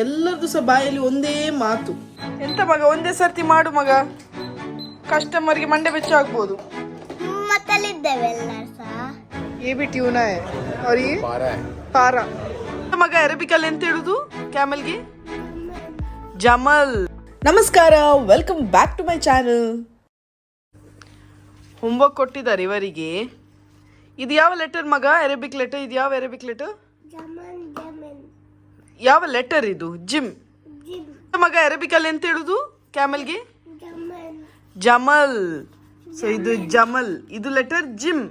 ಎಲ್ಲರದ್ದು ಸಹ ಬಾಯಲ್ಲಿ ಒಂದೇ ಮಾತು. ಎಂತ ಮಗ? ಒಂದೇ ಸರ್ತಿ ಮಾಡು ಮಗ. ಕಸ್ಟಮರ್ಗೆ ಮಂಡೆ ಬೆಚ್ಚ ಆಗ್ಬೋದು. ಟ್ಯೂನ ಮಗ ಅರಬಿಕಲ್ ಎಂತ ಹೇಳುದು? ಕ್ಯಾಮಲ್ಗೆ? ಜಮಲ್. ನಮಸ್ಕಾರ welcome back to my channel homework ಕೊಟ್ಟಿದ್ದಾರೆ ಇವರಿಗೆ. ಇದು ಯಾವ ಲೆಟರ್ ಮಗ? ಅರೇಬಿಕ್ ಲೆಟರ್ ಇದು ಯಾವ ಅರೇಬಿಕ್ ಲೆಟರ್ ಯಾವ ಲೆಟರ್ ಇದು? ಜಿಮ್ ಮಗ ಮಗ ಅರೇಬಿಕಲ್ಲಿ ಎಂತ ಹೇಳುದು? ಕ್ಯಾಮಲ್ಗೆ ಜಮಲ್ ಸೊ ಇದು ಜಮಲ್ ಇದು ಲೆಟರ್ ಜಿಮ್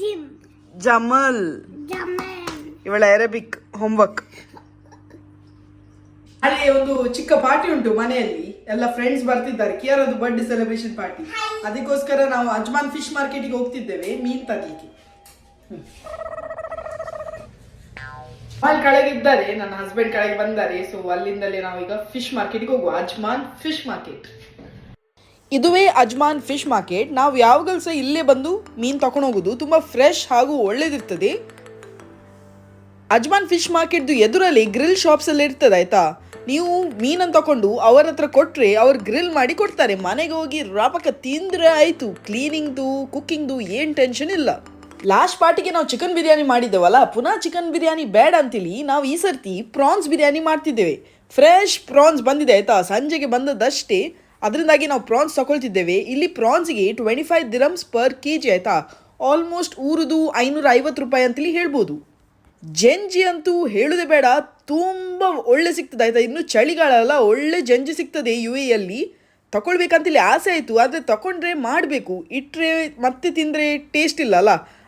ಜಿಮ್ ಜಮಲ್ ಇವಳ ಅರೇಬಿಕ್ ಹೋಮ್ವರ್ಕ್ ಅಲ್ಲಿ ಒಂದು ಚಿಕ್ಕ ಪಾರ್ಟಿ ಉಂಟು ಮನೆಯಲ್ಲಿ. ಎಲ್ಲ ಫ್ರೆಂಡ್ಸ್ ಬರ್ತಿದ್ದಾರೆ. ಕಿಯರದು ಬರ್ಡೇ ಸೆಲೆಬ್ರೇಷನ್ ಪಾರ್ಟಿ ಅದಕ್ಕೋಸ್ಕರ ನಾವು ಅಜ್ಮಾನ್ ಫಿಶ್ ಮಾರ್ಕೆಟಿಗೆ ಹೋಗ್ತಿದ್ದೇವೆ. ಮೀನ್ ತರ್ಲಿಕ್ಕೆ. ಅಲ್ಲಿ ಕೆಳಗೆ ಇದ್ದಾರೆ ನನ್ನ ಹಸ್ಬೆಂಡ್ ಕೆಳಗೆ ಬಂದಾರೆ. ಸೊ ಅಲ್ಲಿಂದಲೇ ನಾವೀಗ ಫಿಶ್ ಮಾರ್ಕೆಟ್ಗೆ ಹೋಗುವ. ಅಜ್ಮಾನ್ ಫಿಶ್ ಮಾರ್ಕೆಟ್ ಇದುವೇ ಅಜ್ಮಾನ್ ಫಿಶ್ ಮಾರ್ಕೆಟ್ ನಾವು ಯಾವಾಗಲೂ ಸಹ ಇಲ್ಲೇ ಬಂದು ಮೀನು ತಕೊಂಡು ಹೋಗೋದು. ತುಂಬಾ ಫ್ರೆಶ್ ಹಾಗೂ ಒಳ್ಳೇದಿರ್ತದೆ. ಅಜ್ಮಾನ್ ಫಿಶ್ ಮಾರ್ಕೆಟ್ದು ಎದುರಲ್ಲಿ ಗ್ರಿಲ್ ಶಾಪ್ಸ್ ಅಲ್ಲಿ ಇರ್ತದೆ, ಆಯ್ತಾ? ನೀವು ಮೀನನ್ನು ತಕೊಂಡು ಅವರ ಹತ್ರ ಕೊಟ್ಟರೆ ಅವ್ರು ಗ್ರಿಲ್ ಮಾಡಿ ಕೊಡ್ತಾರೆ. ಮನೆಗೆ ಹೋಗಿ ರಾಪಕ ತಿಂದ್ರೆ ಆಯಿತು. ಕ್ಲೀನಿಂಗ್ದು ಕುಕ್ಕಿಂಗ್ದು ಏನು ಟೆನ್ಷನ್ ಇಲ್ಲ. ಲಾಸ್ಟ್ ಪಾರ್ಟಿಗೆ ನಾವು ಚಿಕನ್ ಬಿರಿಯಾನಿ ಮಾಡಿದ್ದೇವಲ್ಲ, ಪುನಃ ಚಿಕನ್ ಬಿರಿಯಾನಿ ಬೇಡ ಅಂತೇಳಿ ನಾವು ಈ ಸರ್ತಿ ಪ್ರಾನ್ಸ್ ಬಿರಿಯಾನಿ ಮಾಡ್ತಿದ್ದೇವೆ. ಫ್ರೆಶ್ ಪ್ರಾನ್ಸ್ ಬಂದಿದೆ ಆಯ್ತಾ? ಸಂಜೆಗೆ ಬಂದದಷ್ಟೇ ಅದರಿಂದಾಗಿ ನಾವು ಪ್ರಾನ್ಸ್ ತಗೊಳ್ತಿದ್ದೇವೆ. ಇಲ್ಲಿ ಪ್ರಾನ್ಸ್ಗೆ twenty five dirhams per K G ಆಯ್ತಾ? ಆಲ್ಮೋಸ್ಟ್ ಊರುದು ಐನೂರ ಐವತ್ತು ರೂಪಾಯಿ ಅಂತೇಳಿ ಹೇಳ್ಬೋದು. ಜೆಂಜಿ ಅಂತೂ ಹೇಳುದೇ ಬೇಡ. ತುಂಬ ಒಳ್ಳೆ ಸಿಗ್ತದೆ ಆಯ್ತಾ? ಇನ್ನು ಚಳಿಗಾಲ ಅಲ್ಲ ಒಳ್ಳೆ ಜಂಜಿ ಸಿಗ್ತದೆ ಯು ಎಯಲ್ಲಿ ತಗೊಳ್ಬೇಕಂತೇಳಿ ಆಸೆ ಆಯಿತು. ಆದರೆ ತಗೊಂಡ್ರೆ ಮಾಡಬೇಕು. ಇಟ್ಟರೆ ಮತ್ತೆ ತಿಂದರೆ ಟೇಸ್ಟ್ ಇಲ್ಲ ಅಲ್ಲ?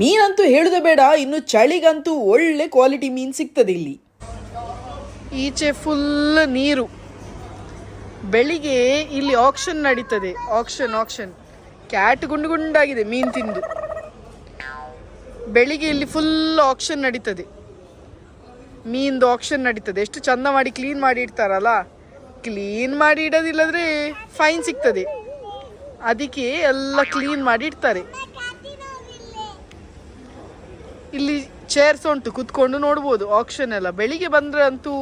ಮೀನಂತೂ ಹೇಳುದ ಬೇಡ, ಇನ್ನು ಚಳಿಗಂತೂ ಒಳ್ಳೆ ಕ್ವಾಲಿಟಿ ಮೀನು ಸಿಗ್ತದೆ ಇಲ್ಲಿ. ಈಚೆ ಫುಲ್ ನೀರು. ಬೆಳಿಗ್ಗೆ ಇಲ್ಲಿ ಆಕ್ಷನ್ ನಡೀತದೆ. ಆಕ್ಷನ್ ಆಕ್ಷನ್ ಕ್ಯಾಟ್ ಗುಂಡು ಗುಂಡಾಗಿದೆ ಮೀನು ತಿಂದು. ಬೆಳಿಗ್ಗೆ ಇಲ್ಲಿ ಫುಲ್ ಆಕ್ಷನ್ ನಡೀತದೆ. ಮೀನ್ದು ಆಕ್ಷನ್ ನಡೀತದೆ. ಎಷ್ಟು ಚಂದ ಮಾಡಿ ಕ್ಲೀನ್ ಮಾಡಿ ಇಡ್ತಾರಲ್ಲ? ಕ್ಲೀನ್ ಮಾಡಿ ಇಡೋದಿಲ್ಲದ್ರೆ ಫೈನ್ ಸಿಗ್ತದೆ. ಅದಕ್ಕೆ ಎಲ್ಲ ಕ್ಲೀನ್ ಮಾಡಿ ಇಡ್ತಾರೆ. ಇಲ್ಲಿ ಚೇರ್ಸ್ ಉಂಟು, ಕುತ್ಕೊಂಡು ನೋಡ್ಬೋದು ಆಕ್ಷನ್ ಎಲ್ಲ. ಬೆಳಿಗ್ಗೆ ಬಂದ್ರೆ ಅಂತೂ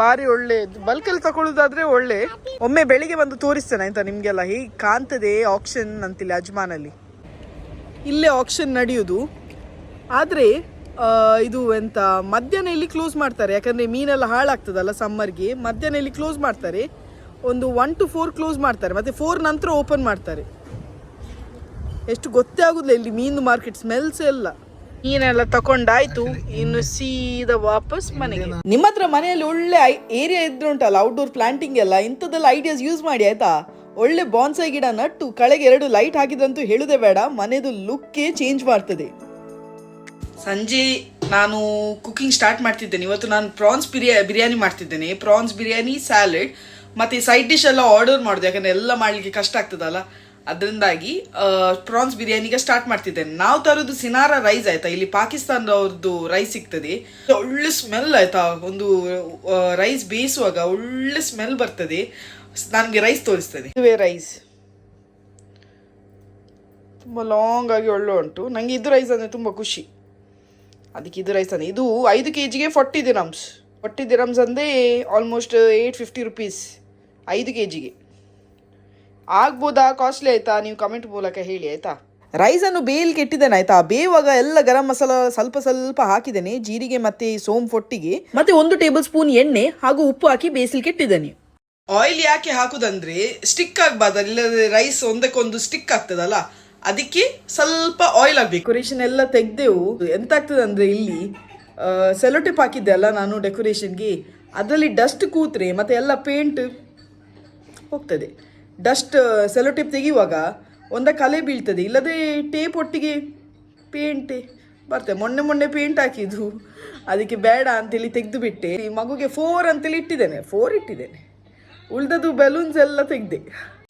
ಭಾರಿ ಒಳ್ಳೆ ಬಲ್ಕಲ್ಲಿ ತಗೊಳ್ಳೋದಾದ್ರೆ ಒಳ್ಳೆ. ಒಮ್ಮೆ ಬೆಳಿಗ್ಗೆ ಬಂದು ತೋರಿಸ್ತೇನೆ, ಆಯ್ತಾ ನಿಮಗೆಲ್ಲ? ಹೇಗೆ ಕಾಣ್ತದೆ ಆಕ್ಷನ್ ಅಂತಿಲ್ಲ ಅಜ್ಮಾನಲ್ಲಿ ಇಲ್ಲೇ ಆಕ್ಷನ್ ನಡೆಯುದು. ಆದರೆ ಇದು ಎಂತ, ಮಧ್ಯಾಹ್ನ ಇಲ್ಲಿ ಕ್ಲೋಸ್ ಮಾಡ್ತಾರೆ. ಯಾಕಂದರೆ ಮೀನೆಲ್ಲ ಹಾಳಾಗ್ತದಲ್ಲ ಸಮ್ಮರ್ಗೆ ಮಧ್ಯಾಹ್ನ ಇಲ್ಲಿ ಕ್ಲೋಸ್ ಮಾಡ್ತಾರೆ. ಒಂದು ಒನ್ ಟು ಫೋರ್ ಕ್ಲೋಸ್ ಮಾಡ್ತಾರೆ. ಮತ್ತು ಫೋರ್ ನಂತರ ಓಪನ್ ಮಾಡ್ತಾರೆ. ಎಷ್ಟು ಗೊತ್ತೇ ಆಗುದಿಲ್ಲ ಇಲ್ಲಿ ಮೀನು ಮಾರ್ಕೆಟ್ ಸ್ಮೆಲ್ಸ್ ಎಲ್ಲ ಮೀನೆಲ್ಲ ತಕೊಂಡಾಯ್ತು ಇನ್ನು ಸೀದಾ ವಾಪಸ್ ಮನೆಗೆ. ನಿಮ್ಮ ಹತ್ರ ಮನೆಯಲ್ಲಿ ಒಳ್ಳೆ ಏರಿಯಾ ಇದ್ರೆ ಉಂಟಲ್ಲ ಔಟ್ಡೋರ್ ಪ್ಲಾಂಟಿಂಗ್ ಎಲ್ಲ ಇಂಥದ್ದೆಲ್ಲ ಐಡಿಯಾಸ್ ಯೂಸ್ ಮಾಡಿ ಆಯ್ತಾ? ಒಳ್ಳೆ ಬಾನ್ಸೈ ಗಿಡ ನಟ್ಟು ಕಳೆಗೆ ಎರಡು ಲೈಟ್ ಹಾಕಿದಂತೂ ಹೇಳುದೆ ಬೇಡ ಮನೆದು ಲುಕ್ಕೇ ಚೇಂಜ್ ಮಾಡ್ತದೆ. ಸಂಜೆ ನಾನು ಕುಕಿಂಗ್ ಸ್ಟಾರ್ಟ್ ಮಾಡ್ತಿದ್ದೇನೆ. ಇವತ್ತು ನಾನು ಪ್ರಾನ್ಸ್ ಬಿರಿಯಾ ಬಿರಿಯಾನಿ ಮಾಡ್ತಿದ್ದೇನೆ. ಪ್ರಾನ್ಸ್ ಬಿರಿಯಾನಿ ಸ್ಯಾಲೆಡ್ ಮತ್ತೆ ಸೈಡ್ ಡಿಶ್ ಎಲ್ಲ ಆರ್ಡರ್ ಮಾಡೋದು ಯಾಕಂದ್ರೆ ಎಲ್ಲ ಮಾಡಲಿಕ್ಕೆ ಕಷ್ಟ ಆಗ್ತದಲ್ಲ? ಅದರಿಂದಾಗಿ ಪ್ರಾನ್ಸ್ ಬಿರಿಯಾನಿಗೆ ಸ್ಟಾರ್ಟ್ ಮಾಡ್ತಿದ್ದೇನೆ ನಾವು ತರೋದು ಸಿನಾರ ರೈಸ್ ಆಯ್ತಾ? ಇಲ್ಲಿ ಪಾಕಿಸ್ತಾನದವ್ರದ್ದು ರೈಸ್ ಸಿಗ್ತದೆ. ಒಳ್ಳೆ ಸ್ಮೆಲ್ ಆಯ್ತಾ? ಒಂದು ರೈಸ್ ಬೇಯಿಸುವಾಗ ಒಳ್ಳೆ ಸ್ಮೆಲ್ ಬರ್ತದೆ. ನನಗೆ ರೈಸ್ ತೋರಿಸ್ತದೆ. ಇದುವೇ ರೈಸ್ ತುಂಬ ಲಾಂಗ್ ಆಗಿ ಒಳ್ಳೆ ಉಂಟು. ನನಗೆ ಇದು ರೈಸ್ ಅಂದರೆ ತುಂಬ ಖುಷಿ. ಅದಕ್ಕೆ ಇದು ರೈಸ್ ಅಂದರೆ, ಇದು ಐದು ಕೆ ಜಿಗೆ ಫಾರ್ಟಿ ದಿರಮ್ಸ್ ಫಾರ್ಟಿ ದಿರಮ್ಸ್ ಅಂದರೆ ಆಲ್ಮೋಸ್ಟ್ ಏಯ್ಟ್ ಫಿಫ್ಟಿ ರುಪೀಸ್ ಐದು ಕೆ ಜಿಗೆ ಆಗ್ಬೋದಾ? ಕಾಸ್ಟ್ಲಿ ಆಯ್ತಾ? ನೀವು ಕಮೆಂಟ್ ಮೂಲಕ ಹೇಳಿ ಆಯ್ತಾ? ರೈಸನ್ನು ಬೇಯಲಿಕ್ಕೆ ಇಟ್ಟಿದ್ದೇನೆ ಆಯ್ತಾ? ಬೇಯುವಾಗ ಎಲ್ಲ ಗರಂ ಮಸಾಲ ಸ್ವಲ್ಪ ಸ್ವಲ್ಪ ಹಾಕಿದ್ದೇನೆ ಜೀರಿಗೆ ಮತ್ತೆ ಸೋಂಪು ಒಟ್ಟಿಗೆ. ಮತ್ತೆ ಒಂದು ಟೇಬಲ್ ಸ್ಪೂನ್ ಎಣ್ಣೆ ಹಾಗೂ ಉಪ್ಪು ಹಾಕಿ ಬೇಯಿಸಲಿಕ್ಕೆ ಇಟ್ಟಿದ್ದೇನೆ. ಆಯಿಲ್ ಯಾಕೆ ಹಾಕುದಂದ್ರೆ ಸ್ಟಿಕ್ ಆಗ್ಬಾರ್ದು ಇಲ್ಲದ್ರೆ ರೈಸ್ ಒಂದಕ್ಕೊಂದು ಸ್ಟಿಕ್ ಆಗ್ತದಲ್ಲ ಅದಕ್ಕೆ ಸ್ವಲ್ಪ ಆಯಿಲ್ ಆಗಬೇಕು. ಡೆಕೋರೇಷನ್ ಎಲ್ಲ ತೆಗೆದೆವು. ಎಂತ ಆಗ್ತದೆ ಅಂದ್ರೆ ಇಲ್ಲಿ ಸೆಲೋಟಿಪ್ ಹಾಕಿದ್ದೆ ಅಲ್ಲ ನಾನು ಡೆಕೋರೇಷನ್ಗೆ ಅದರಲ್ಲಿ ಡಸ್ಟ್ ಕೂತ್ರೆ ಮತ್ತೆ ಎಲ್ಲ ಪೇಂಟ್ ಹೋಗ್ತದೆ. ಡಸ್ಟ್ ಸೆಲೋಟೇಪ್ ತೆಗೆಯುವಾಗ ಒಂದ ಕಲೆ ಬೀಳ್ತದೆ. ಇಲ್ಲದೆ ಟೇಪ್ ಒಟ್ಟಿಗೆ ಪೇಂಟ್ ಬರ್ತದೆ. ಮೊನ್ನೆ ಮೊನ್ನೆ ಪೇಂಟ್ ಹಾಕಿದ್ದು. ಅದಕ್ಕೆ ಬೇಡ ಅಂತೇಳಿ ತೆಗೆದು ಬಿಟ್ಟೆ. ಈ ಮಗುಗೆ ಫೋರ್ ಅಂತೇಳಿ ಇಟ್ಟಿದ್ದೇನೆ. ಫೋರ್ ಇಟ್ಟಿದ್ದೇನೆ. ಉಳ್ದದ್ದು ಬೆಲೂನ್ಸ್ ಎಲ್ಲ ತೆಗೆದೆ.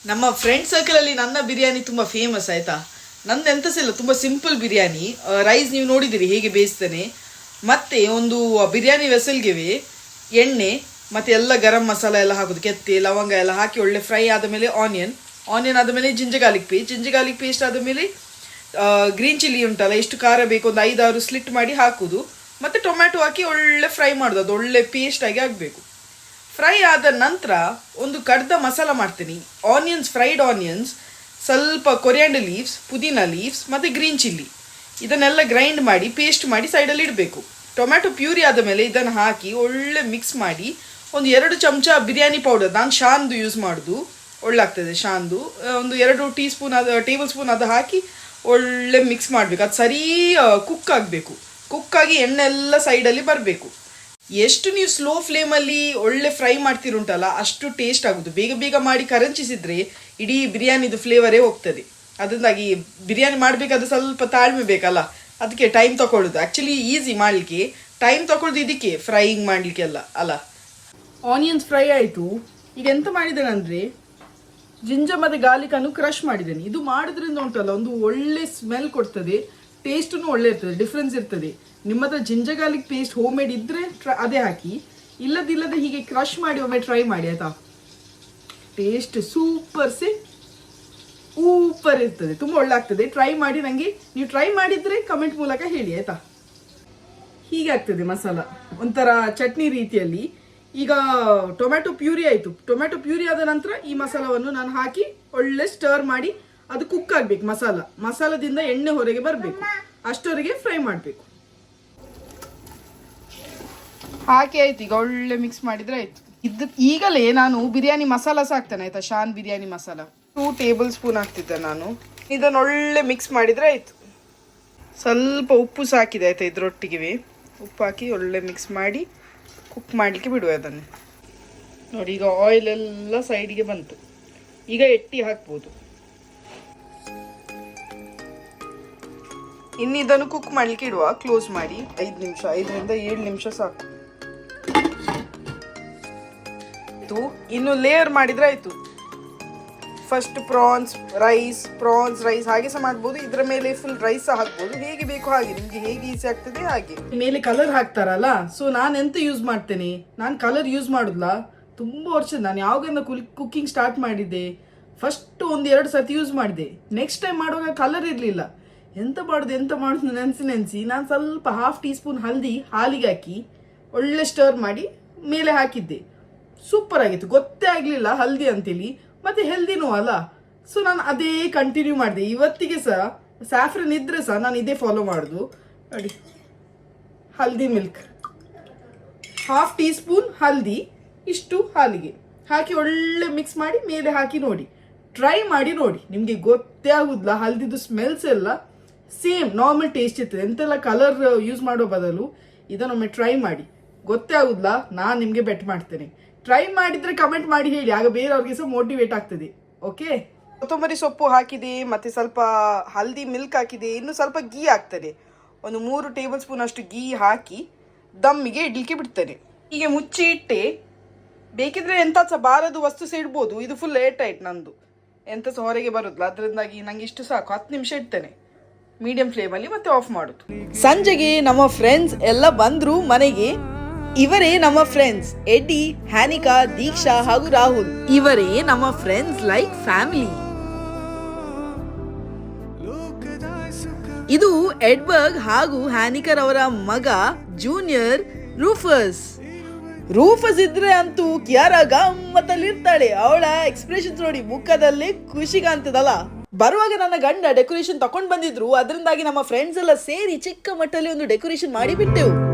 ನಮ್ಮ ಫ್ರೆಂಡ್ ಸರ್ಕಲ್ ಅಲ್ಲಿ ನನ್ನ ಬಿರಿಯಾನಿ ತುಂಬಾ ಫೇಮಸ್ ಆಯಿತಾ? ನಂದು ಎಂಥಸ ಇಲ್ಲ, ತುಂಬಾ ಸಿಂಪಲ್ ಬಿರಿಯಾನಿ. ರೈಸ್ ನೀವು ನೋಡಿದಿರಿ ಹೇಗೆ ಬೇಯಿಸ್ತೇನೆ. ಮತ್ತೆ ಒಂದು ಬಿರಿಯಾನಿ ವೆಸಲ್ಗೆ ಎಣ್ಣೆ ಮತ್ತೆ ಎಲ್ಲ ಗರಂ ಮಸಾಲ ಎಲ್ಲ ಹಾಕೋದು, ಕೆತ್ತಿ, ಲವಂಗ ಎಲ್ಲ ಹಾಕಿ ಒಳ್ಳೆ ಫ್ರೈ ಆದಮೇಲೆ ಆನಿಯನ್ ಆನಿಯನ್ ಆದಮೇಲೆ ginger garlic paste ginger garlic paste ಆದಮೇಲೆ ಗ್ರೀನ್ ಚಿಲ್ಲಿ ಉಂಟಲ್ಲ, ಎಷ್ಟು ಖಾರ ಬೇಕು ಒಂದು ಐದಾರು ಸ್ಲಿಟ್ ಮಾಡಿ ಹಾಕೋದು. ಮತ್ತೆ ಟೊಮ್ಯಾಟೊ ಹಾಕಿ ಒಳ್ಳೆ ಫ್ರೈ ಮಾಡೋದು, ಅದು ಒಳ್ಳೆ ಪೇಸ್ಟ್ ಆಗಿ ಆಗಬೇಕು. ಫ್ರೈ ಆದ ನಂತರ ಒಂದು ಕಡ್ದ ಮಸಾಲ ಮಾಡ್ತೀನಿ. ಆನಿಯನ್ಸ್ ಫ್ರೈಡ್ ಆನಿಯನ್ಸ್ ಸ್ವಲ್ಪ ಕೊರಿಯಾಂಡರ್ ಲೀವ್ಸ್ ಪುದೀನ ಲೀವ್ಸ್ ಮತ್ತು ಗ್ರೀನ್ ಚಿಲ್ಲಿ ಇದನ್ನೆಲ್ಲ ಗ್ರೈಂಡ್ ಮಾಡಿ ಪೇಸ್ಟ್ ಮಾಡಿ ಸೈಡಲ್ಲಿ ಇಡಬೇಕು. ಟೊಮ್ಯಾಟೊ ಪ್ಯೂರಿ ಆದ ಮೇಲೆ ಇದನ್ನು ಹಾಕಿ ಒಳ್ಳೆ ಮಿಕ್ಸ್ ಮಾಡಿ ಒಂದು ಎರಡು ಚಮಚ ಬಿರಿಯಾನಿ ಪೌಡರ್ ನಾನು ಶಾನ್ದು ಯೂಸ್ ಮಾಡೋದು. ಒಳ್ಳಾಗ್ತದೆ ಶಾನ್ದು ಆ, ಒಂದು ಎರಡು ಟೀ ಸ್ಪೂನ್ ಅದು ಟೇಬಲ್ ಸ್ಪೂನ್ ಅದು ಹಾಕಿ ಒಳ್ಳೆ ಮಿಕ್ಸ್ ಮಾಡಬೇಕು. ಅದು ಸರಿ ಕುಕ್ ಆಗಬೇಕು. ಕುಕ್ ಆಗಿ ಎಣ್ಣೆ ಎಲ್ಲ ಸೈಡಲ್ಲಿ ಬರಬೇಕು. ಎಷ್ಟು ನೀವು ಸ್ಲೋ ಫ್ಲೇಮಲ್ಲಿ ಒಳ್ಳೆ ಫ್ರೈ ಮಾಡ್ತಿರುಂಟಲ್ಲ ಅಷ್ಟು ಟೇಸ್ಟ್ ಆಗೋದು. ಬೇಗ ಬೇಗ ಮಾಡಿ ಕರಂಚಿಸಿದ್ರೆ ಇಡೀ ಬಿರಿಯಾನಿದು ಫ್ಲೇವರೇ ಹೋಗ್ತದೆ. ಅದರಿಂದಾಗಿ ಬಿರಿಯಾನಿ ಮಾಡಬೇಕಾದ್ರೆ ಸ್ವಲ್ಪ ತಾಳ್ಮೆ ಬೇಕಲ್ಲ. ಅದಕ್ಕೆ ಟೈಮ್ ತಗೊಳ್ಳೋದು ಆ್ಯಕ್ಚುಲಿ ಈಸಿ ಮಾಡಲಿಕ್ಕೆ ಟೈಮ್ ತಗೊಳ್ಳೋದು ಇದಕ್ಕೆ ಫ್ರೈಯಿಂಗ್ ಮಾಡಲಿಕ್ಕೆಲ್ಲ ಅಲ್ಲ. ಆನಿಯನ್ಸ್ ಫ್ರೈ ಆಯಿತು. ಈಗ ಎಂತ ಮಾಡಿದ್ದೇನೆ ಅಂದರೆ ಜಿಂಜರ್ ಮತ್ತು ಗಾರ್ಲಿಕನ್ನು ಕ್ರಷ್ ಮಾಡಿದ್ದೇನೆ. ಇದು ಮಾಡೋದ್ರಿಂದ ಉಂಟಲ್ಲ, ಒಂದು ಒಳ್ಳೆ ಸ್ಮೆಲ್ ಕೊಡ್ತದೆ ಟೇಸ್ಟೂ ಒಳ್ಳೆ ಇರ್ತದೆ ಡಿಫ್ರೆನ್ಸ್ ಇರ್ತದೆ. ನಿಮ್ಮ ಹತ್ರ ginger garlic paste home made ಇದ್ದರೆ ಅದೇ ಹಾಕಿ, ಇಲ್ಲದಿಲ್ಲದೆ ಹೀಗೆ ಕ್ರಷ್ ಮಾಡಿ ಒಮ್ಮೆ ಟ್ರೈ ಮಾಡಿ, ಆಯಿತಾ? ಟೇಸ್ಟ್ ಸೂಪರ್ ಸೆ ಸೂಪರ್ ಇರ್ತದೆ, ತುಂಬ ಒಳ್ಳೆ ಆಗ್ತದೆ. ಟ್ರೈ ಮಾಡಿ ನನಗೆ ನೀವು ಟ್ರೈ ಮಾಡಿದರೆ ಕಮೆಂಟ್ ಮೂಲಕ ಹೇಳಿ, ಆಯಿತಾ? ಹೀಗೆ ಆಗ್ತದೆ ಮಸಾಲ. ಒಂಥರ ಚಟ್ನಿ ರೀತಿಯಲ್ಲಿ. ಈಗ ಟೊಮ್ಯಾಟೊ ಪ್ಯೂರಿ ಆಯಿತು. ಟೊಮ್ಯಾಟೊ ಪ್ಯೂರಿ ಆದ ನಂತರ ಈ ಮಸಾಲವನ್ನು ನಾನು ಹಾಕಿ ಒಳ್ಳೆ ಸ್ಟರ್ ಮಾಡಿ ಅದು ಕುಕ್ ಆಗಬೇಕು, ಮಸಾಲ. ಮಸಾಲದಿಂದ ಎಣ್ಣೆ ಹೊರಗೆ ಬರಬೇಕು. ಅಷ್ಟವರೆಗೆ ಫ್ರೈ ಮಾಡಬೇಕು. ಹಾಕಿ ಆಯ್ತು, ಈಗ ಒಳ್ಳೆ ಮಿಕ್ಸ್ ಮಾಡಿದ್ರೆ ಆಯ್ತು. ಇದು ಈಗಲೇ ನಾನು ಬಿರಿಯಾನಿ ಮಸಾಲ ಸಹ ಹಾಕ್ತೇನೆ ಆಯ್ತಾ? Shan biryani masala. Two table spoon ಹಾಕ್ತಿದ್ದೆ ನಾನು. ಇದನ್ನು ಒಳ್ಳೆ ಮಿಕ್ಸ್ ಮಾಡಿದ್ರೆ ಆಯ್ತು. ಸ್ವಲ್ಪ ಉಪ್ಪು ಸಾಕಿದೆ, ಆಯ್ತಾ, ಇದ್ರೊಟ್ಟಿಗೆ. ಉಪ್ಪು ಹಾಕಿ ಒಳ್ಳೆ ಮಿಕ್ಸ್ ಮಾಡಿ ಕುಕ್ ಮಾಡಲಿಕ್ಕೆ ಬಿಡುವ ಅದನ್ನು. ನೋಡಿ, ಈಗ ಆಯಿಲ್ ಎಲ್ಲ ಸೈಡಿಗೆ ಬಂತು. ಈಗ ಎಟ್ಟಿ ಹಾಕ್ಬೋದು. ಇನ್ನು ಇದನ್ನು ಕುಕ್ ಮಾಡಲಿಕ್ಕೆ ಇಡುವ. ಕ್ಲೋಸ್ ಮಾಡಿ. ಐದು ನಿಮಿಷ, ಐದರಿಂದ ಏಳು ನಿಮಿಷ ಸಾಕು. ಇನ್ನು ಲೇಯರ್ ಮಾಡಿದ್ರೆ ಆಯ್ತು. First prawns rice prawns rice ಹಾಗೆ ಸಹ ಮಾಡ್ಬೋದು. ಇದರ ಮೇಲೆ ಫುಲ್ ರೈಸ್ ಸಹ ಹಾಕ್ಬೋದು. ಹೇಗೆ ಬೇಕು ಹಾಗೆ, ನಿಮ್ಗೆ ಹೇಗೆ ಈಸಿ ಆಗ್ತದೆ ಹಾಗೆ. ಮೇಲೆ ಕಲರ್ ಹಾಕ್ತಾರಲ್ಲ ಸೊ ನಾನು ಎಂತ ಯೂಸ್ ಮಾಡ್ತೇನೆ? ನಾನು ಕಲರ್ ಯೂಸ್ ಮಾಡುದಿಲ್ಲ ತುಂಬ ವರ್ಷ ನಾನು ಯಾವಾಗ ಕುಕಿಂಗ್ ಸ್ಟಾರ್ಟ್ ಮಾಡಿದ್ದೆ ಫಸ್ಟ್ ಒಂದು ಎರಡು ಸರ್ತಿ ಯೂಸ್ ಮಾಡಿದೆ. ನೆಕ್ಸ್ಟ್ ಟೈಮ್ ಮಾಡುವಾಗ ಕಲರ್ ಇರಲಿಲ್ಲ. ಎಂತ ಮಾಡುದು ಎಂತ ಮಾಡುದು ನೆನ್ಸಿ ನೆನೆಸಿ, ನಾನು ಸ್ವಲ್ಪ ಹಾಫ್ ಟೀ ಸ್ಪೂನ್ ಹಲ್ದಿ, ಹಾಲಿಗೆ ಹಾಕಿ, ಒಳ್ಳೆ ಸ್ಟರ್ ಮಾಡಿ, ಮೇಲೆ ಹಾಕಿದ್ದೆ. ಸೂಪರ್ ಆಗಿತ್ತು. ಗೊತ್ತೇ ಆಗಲಿಲ್ಲ ಹಲ್ದಿ ಅಂತೇಳಿ. ಮತ್ತೆ ಹೆಲ್ದಿನೂ ಅಲ್ಲ. ಸೊ ನಾನು ಅದೇ ಕಂಟಿನ್ಯೂ ಮಾಡಿದೆ. ಇವತ್ತಿಗೆ ಸಹ ಸ್ಯಾಫ್ರನ್ ಇದ್ರೆ ಸಹ ನಾನು ಇದೇ ಫಾಲೋ ಮಾಡೋದು. ನೋಡಿ. ಹಲ್ದಿ ಮಿಲ್ಕ್ ಹಾಫ್ ಟೀ ಸ್ಪೂನ್ ಹಲ್ದಿ, ಇಷ್ಟು ಹಾಲಿಗೆ. ಹಾಕಿ ಒಳ್ಳೆ ಮಿಕ್ಸ್ ಮಾಡಿ, ಮೇಲೆ ಹಾಕಿ ನೋಡಿ. ಟ್ರೈ ಮಾಡಿ ನೋಡಿ. ನಿಮಗೆ ಗೊತ್ತೇ ಆಗುದಿಲ್ಲ, ಹಲ್ದಿದು ಸ್ಮೆಲ್ಸ್ ಎಲ್ಲ ಸೇಮ್ ನಾರ್ಮಲ್ ಟೇಸ್ಟ್ ಇರ್ತದೆ. ಎಂತೆಲ್ಲ ಕಲರ್ ಯೂಸ್ ಮಾಡೋ ಬದಲು ಇದನ್ನೊಮ್ಮೆ ಟ್ರೈ ಮಾಡಿ. ಗೊತ್ತೇ ಆಗುದಿಲ್ಲ, ನಾನು ನಿಮಗೆ ಬೆಟ್ ಮಾಡ್ತೇನೆ. ಟ್ರೈ ಮಾಡಿದ್ರೆ ಕಮೆಂಟ್ ಮಾಡಿ ಹೇಳಿ. ಆಗ ಬೇರೆಯವ್ರಿಗೆ ಸಹ ಮೋಟಿವೇಟ್ ಆಗ್ತದೆ. ಓಕೆ ಕೊತ್ತಂಬರಿ ಸೊಪ್ಪು ಹಾಕಿದೆ ಮತ್ತೆ ಸ್ವಲ್ಪ ಹಲ್ದಿ ಮಿಲ್ಕ್ ಹಾಕಿದೆ ಇನ್ನು ಸ್ವಲ್ಪ ಗೀ ಹಾಕ್ತದೆ ಒಂದು ಮೂರು ಟೇಬಲ್ ಸ್ಪೂನ್ ಅಷ್ಟು ಗೀ ಹಾಕಿ ದಮ್ಮಿಗೆ ಇಡ್ಲಿಕ್ಕೆ ಬಿಡ್ತೇನೆ. ಹೀಗೆ ಮುಚ್ಚಿ ಇಟ್ಟೆ. ಬೇಕಿದ್ರೆ ಎಂತ ಸಹ ಬಾರದು ವಸ್ತು ಸಹ ಇಡ್ಬೋದು. ಇದು ಫುಲ್ ಏರ್ ಟೈಟ್ ನಂದು. ಎಂತ ಸಹ ಹೊರಗೆ ಬರೋದಿಲ್ಲ. ಅದರಿಂದಾಗಿ ನಂಗೆ ಇಷ್ಟು ಸಾಕು. ಹತ್ತು ನಿಮಿಷ ಇಡ್ತೇನೆ. ಮೀಡಿಯಂ ಫ್ಲೇಮಲ್ಲಿ ಮತ್ತೆ ಆಫ್ ಮಾಡುದು. ಸಂಜೆಗೆ ನಮ್ಮ ಫ್ರೆಂಡ್ಸ್ ಎಲ್ಲ ಬಂದ್ರು ಮನೆಗೆ. ಇವರೇ ನಮ್ಮ ಫ್ರೆಂಡ್ಸ್ ಎಡ್ಡಿ ಹ್ಯಾನಿಕಾ ದೀಕ್ಷಾ ಹಾಗೂ ರಾಹುಲ್. ಇವರೇ ನಮ್ಮ ಫ್ರೆಂಡ್ಸ್ ಲೈಕ್ ಫ್ಯಾಮಿಲಿ ಇದು ಎಡ್ಬರ್ಗ್ ಹಾಗೂ ಹ್ಯಾನಿಕರ್ ಅವರ ಮಗ ಜೂನಿಯರ್ ರೂಫಸ್. ರೂಫಸ್ ಇದ್ರೆ ಅಂತೂ ಕ್ಯಾರ ಗಮ್ಮತ್ತಲ್ಲಿ ಇರ್ತಾಳೆ ಅವಳ ಎಕ್ಸ್ಪ್ರೆಷನ್ಸ್ ನೋಡಿ ಮುಖದಲ್ಲಿ ಖುಷಿ ಕಾಣ್ತದಲ್ಲ. ಬರುವಾಗ ನನ್ನ ಗಂಡ ಡೆಕೋರೇಷನ್ ತಕೊಂಡ್ ಬಂದಿದ್ರು. ಅದರಿಂದಾಗಿ ನಮ್ಮ ಫ್ರೆಂಡ್ಸ್ ಎಲ್ಲ ಸೇರಿ ಚಿಕ್ಕ ಮಟ್ಟಲ್ಲಿ ಒಂದು ಡೆಕೋರೇಷನ್ ಮಾಡಿ ಬಿಟ್ಟೆವು.